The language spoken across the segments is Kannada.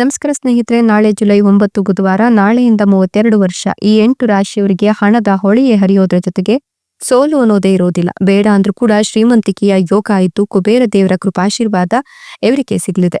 ನಮಸ್ಕಾರ ಸ್ನೇಹಿತರೆ, ನಾಳೆ ಜುಲೈ ಒಂಬತ್ತು ಬುಧವಾರ, ನಾಳೆಯಿಂದ ಮೂವತ್ತೆರಡು ವರ್ಷ, ಈ ಎಂಟು ರಾಶಿಯವರಿಗೆ ಹಣದ ಹೊಳೆಯೇ ಹರಿಯೋದ್ರ ಜೊತೆಗೆ ಸೋಲು ಅನ್ನೋದೇ ಇರೋದಿಲ್ಲ. ಬೇಡ ಅಂದ್ರೂ ಕೂಡ ಶ್ರೀಮಂತಿಕೆಯ ಯೋಗ ಆಯಿತು, ಕುಬೇರ ದೇವರ ಕೃಪಾಶೀರ್ವಾದ ಇವರಿಗೆ ಸಿಗಲಿದೆ?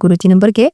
ಗುರುಜಿ ನಂಬರ್ಗೆ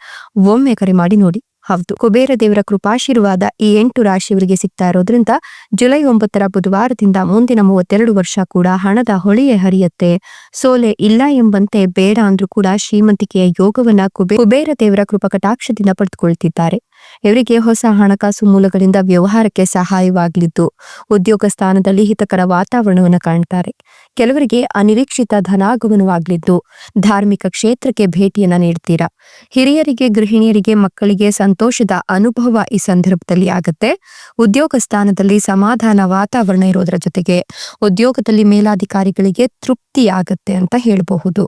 ಒಮ್ಮೆ ಕರೆ ಮಾಡಿ ನೋಡಿ. ಹೌದು, ಕುಬೇರ ದೇವರ ಕೃಪಾಶೀರ್ವಾದ ಈ ಎಂಟು ರಾಶಿಯವರಿಗೆ ಸಿಗ್ತಾ ಇರೋದ್ರಿಂದ ಜುಲೈ ಒಂಬತ್ತರ ಬುಧವಾರದಿಂದ ಮುಂದಿನ ಮೂವತ್ತೆರಡು ವರ್ಷ ಕೂಡ ಹಣದ ಹೊಳೆಯೇ ಹರಿಯುತ್ತೆ. ಸೋಲೆ ಇಲ್ಲ ಎಂಬಂತೆ ಬೇಡ ಅಂದ್ರೂ ಕೂಡ ಶ್ರೀಮಂತಿಕೆಯ ಯೋಗವನ್ನ ಕುಬೇ, ಕುಬೇರ ದೇವರ ಕೃಪಕಟಾಕ್ಷದಿಂದ ಪಡೆದುಕೊಳ್ತಿದ್ದಾರೆ. ಇವರಿಗೆ ಹೊಸ ಹಣಕಾಸು ಮೂಲಗಳಿಂದ ವ್ಯವಹಾರಕ್ಕೆ ಸಹಾಯವಾಗಲಿದ್ದು, ಉದ್ಯೋಗ ಸ್ಥಾನದಲ್ಲಿ ಹಿತಕರ ವಾತಾವರಣವನ್ನು ಕಾಣ್ತಾರೆ. ಕೆಲವರಿಗೆ ಅನಿರೀಕ್ಷಿತ ಧನಾಗಮನವಾಗಲಿದ್ದು, ಧಾರ್ಮಿಕ ಕ್ಷೇತ್ರಕ್ಕೆ ಭೇಟಿಯನ್ನ ನೀಡ್ತೀರಾ. ಹಿರಿಯರಿಗೆ, ಗೃಹಿಣಿಯರಿಗೆ, ಮಕ್ಕಳಿಗೆ ಸಂತೋಷದ ಅನುಭವ ಈ ಸಂದರ್ಭದಲ್ಲಿ ಆಗತ್ತೆ. ಉದ್ಯೋಗ ಸ್ಥಾನದಲ್ಲಿ ಸಮಾಧಾನ ವಾತಾವರಣ ಇರೋದ್ರ ಜೊತೆಗೆ ಉದ್ಯೋಗದಲ್ಲಿ ಮೇಲಾಧಿಕಾರಿಗಳಿಗೆ ತೃಪ್ತಿಯಾಗತ್ತೆ ಅಂತ ಹೇಳಬಹುದು.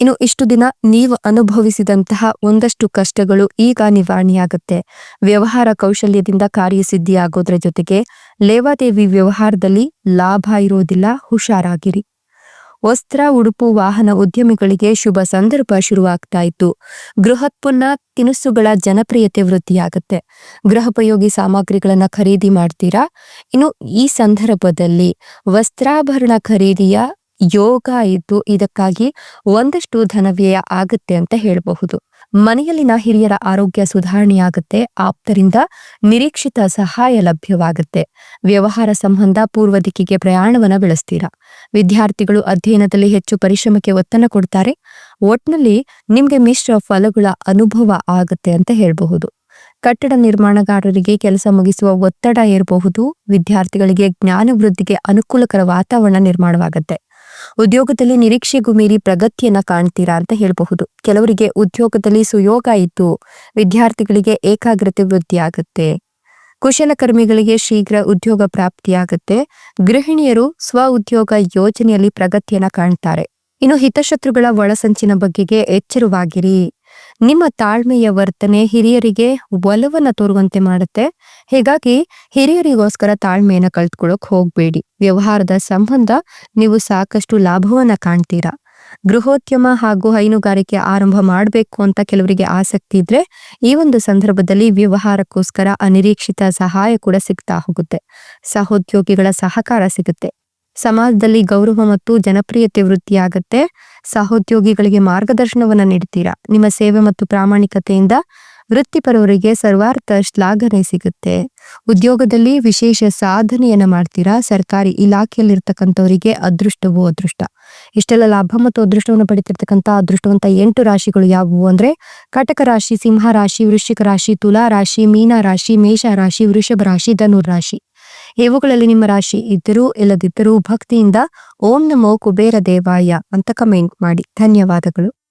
ಇನ್ನು ಇಷ್ಟು ದಿನ ನೀವು ಅನುಭವಿಸಿದಂತಹ ಒಂದಷ್ಟು ಕಷ್ಟಗಳು ಈಗ ನಿವಾರಣೆಯಾಗುತ್ತೆ. ವ್ಯವಹಾರ ಕೌಶಲ್ಯದಿಂದ ಕಾರ್ಯಸಿದ್ಧಿಯಾಗೋದ್ರ ಜೊತೆಗೆ ಲೇವಾದೇವಿ ವ್ಯವಹಾರದಲ್ಲಿ ಲಾಭ ಇರೋದಿಲ್ಲ, ಹುಷಾರಾಗಿರಿ. ವಸ್ತ್ರ, ಉಡುಪು, ವಾಹನ ಉದ್ಯಮಿಗಳಿಗೆ ಶುಭ ಸಂದರ್ಭ ಶುರುವಾಗ್ತಾ ಇತ್ತು. ಗೃಹೋತ್ಪನ್ನ ತಿನಿಸುಗಳ ಜನಪ್ರಿಯತೆ ವೃದ್ಧಿಯಾಗುತ್ತೆ. ಗೃಹೋಪಯೋಗಿ ಸಾಮಗ್ರಿಗಳನ್ನ ಖರೀದಿ ಮಾಡ್ತೀರಾ? ಇನ್ನು ಈ ಸಂದರ್ಭದಲ್ಲಿ ವಸ್ತ್ರಾಭರಣ ಖರೀದಿಯ ಯೋಗ ಇದ್ದು ಇದಕ್ಕಾಗಿ ಒಂದಷ್ಟು ಧನವ್ಯಯ ಆಗುತ್ತೆ ಅಂತ ಹೇಳಬಹುದು. ಮನೆಯಲ್ಲಿನ ಹಿರಿಯರ ಆರೋಗ್ಯ ಸುಧಾರಣೆಯಾಗುತ್ತೆ. ಆಪ್ತರಿಂದ ನಿರೀಕ್ಷಿತ ಸಹಾಯ ಲಭ್ಯವಾಗುತ್ತೆ. ವ್ಯವಹಾರ ಸಂಬಂಧ ಪೂರ್ವ ದಿಕ್ಕಿಗೆ ಪ್ರಯಾಣವನ್ನ ಬೆಳೆಸ್ತೀರಾ? ವಿದ್ಯಾರ್ಥಿಗಳು ಅಧ್ಯಯನದಲ್ಲಿ ಹೆಚ್ಚು ಪರಿಶ್ರಮಕ್ಕೆ ಒತ್ತನ್ನು ಕೊಡ್ತಾರೆ. ಒಟ್ನಲ್ಲಿ ನಿಮ್ಗೆ ಮಿಶ್ರ ಫಲಗಳ ಅನುಭವ ಆಗುತ್ತೆ ಅಂತ ಹೇಳಬಹುದು. ಕಟ್ಟಡ ನಿರ್ಮಾಣಗಾರರಿಗೆ ಕೆಲಸ ಮುಗಿಸುವ ಒತ್ತಡ ಇರಬಹುದು. ವಿದ್ಯಾರ್ಥಿಗಳಿಗೆ ಜ್ಞಾನ ವೃದ್ಧಿಗೆ ಅನುಕೂಲಕರ ವಾತಾವರಣ ನಿರ್ಮಾಣವಾಗುತ್ತೆ. ಉದ್ಯೋಗದಲ್ಲಿ ನಿರೀಕ್ಷೆಗೂ ಮೀರಿ ಪ್ರಗತಿಯನ್ನ ಕಾಣ್ತೀರಾ ಅಂತ ಹೇಳಬಹುದು. ಕೆಲವರಿಗೆ ಉದ್ಯೋಗದಲ್ಲಿ ಸುಯೋಗ ಇದ್ದು ವಿದ್ಯಾರ್ಥಿಗಳಿಗೆ ಏಕಾಗ್ರತೆ ವೃದ್ಧಿ ಆಗುತ್ತೆ ಕುಶಲಕರ್ಮಿಗಳಿಗೆ ಶೀಘ್ರ ಉದ್ಯೋಗ ಪ್ರಾಪ್ತಿಯಾಗುತ್ತೆ. ಗೃಹಿಣಿಯರು ಸ್ವ ಉದ್ಯೋಗ ಯೋಜನೆಯಲ್ಲಿ ಪ್ರಗತಿಯನ್ನ ಕಾಣ್ತಾರೆ. ಇನ್ನು ಹಿತಶತ್ರುಗಳ ಒಳಸಂಚಿನ ಬಗ್ಗೆಗೆ ಎಚ್ಚರವಾಗಿರಿ. ನಿಮ್ಮ ತಾಳ್ಮೆಯ ವರ್ತನೆ ಹಿರಿಯರಿಗೆ ಒಲವನ್ನ ತೋರುವಂತೆ ಮಾಡುತ್ತೆ. ಹೀಗಾಗಿ ಹಿರಿಯರಿಗೋಸ್ಕರ ತಾಳ್ಮೆಯನ್ನ ಕಲ್ತ್ಕೊಳಕ್ ಹೋಗ್ಬೇಡಿ. ವ್ಯವಹಾರದ ಸಂಬಂಧ ನೀವು ಸಾಕಷ್ಟು ಲಾಭವನ್ನ ಕಾಣ್ತೀರಾ. ಗೃಹೋದ್ಯಮ ಹಾಗೂ ಹೈನುಗಾರಿಕೆ ಆರಂಭ ಮಾಡಬೇಕು ಅಂತ ಕೆಲವರಿಗೆ ಆಸಕ್ತಿ ಇದ್ರೆ ಈ ಒಂದು ಸಂದರ್ಭದಲ್ಲಿ ವ್ಯವಹಾರಕ್ಕೋಸ್ಕರ ಅನಿರೀಕ್ಷಿತ ಸಹಾಯ ಕೂಡ ಸಿಗ್ತಾ ಹೋಗುತ್ತೆ. ಸಹೋದ್ಯೋಗಿಗಳ ಸಹಕಾರ ಸಿಗುತ್ತೆ. ಸಮಾಜದಲ್ಲಿ ಗೌರವ ಮತ್ತು ಜನಪ್ರಿಯತೆ ವೃದ್ಧಿಯಾಗತ್ತೆ. ಸಹೋದ್ಯೋಗಿಗಳಿಗೆ ಮಾರ್ಗದರ್ಶನವನ್ನ ನೀಡ್ತೀರಾ ನಿಮ್ಮ ಸೇವೆ ಮತ್ತು ಪ್ರಾಮಾಣಿಕತೆಯಿಂದ ವೃತ್ತಿಪರವರಿಗೆ ಸರ್ವಾರ್ಥ ಶ್ಲಾಘನೆ ಸಿಗುತ್ತೆ. ಉದ್ಯೋಗದಲ್ಲಿ ವಿಶೇಷ ಸಾಧನೆಯನ್ನ ಮಾಡ್ತೀರಾ? ಸರ್ಕಾರಿ ಇಲಾಖೆಯಲ್ಲಿರ್ತಕ್ಕಂಥವರಿಗೆ ಅದೃಷ್ಟವೋ ಅದೃಷ್ಟ? ಇಷ್ಟೆಲ್ಲ ಲಾಭ ಮತ್ತು ಅದೃಷ್ಟವನ್ನು ಪಡಿತಿರ್ತಕ್ಕಂಥ ಅದೃಷ್ಟವಂತ ಎಂಟು ರಾಶಿಗಳು ಯಾವುವು ಅಂದ್ರೆ ಕಟಕ ರಾಶಿ, ಸಿಂಹ ರಾಶಿ, ವೃಶ್ಚಿಕ ರಾಶಿ, ತುಲಾ ರಾಶಿ, ಮೀನ ರಾಶಿ, ಮೇಷ ರಾಶಿ, ವೃಷಭ ರಾಶಿ, ಧನುರ್ ರಾಶಿ. ಇವುಗಳಲ್ಲಿ ನಿಮ್ಮ ರಾಶಿ ಇದ್ದರೂ ಇಲ್ಲದಿದ್ದರೂ ಭಕ್ತಿಯಿಂದ ಓಂ ನಮೋ ಕುಬೇರ ದೇವಾಯ ಅಂತ ಕಮೆಂಟ್ ಮಾಡಿ. ಧನ್ಯವಾದಗಳು.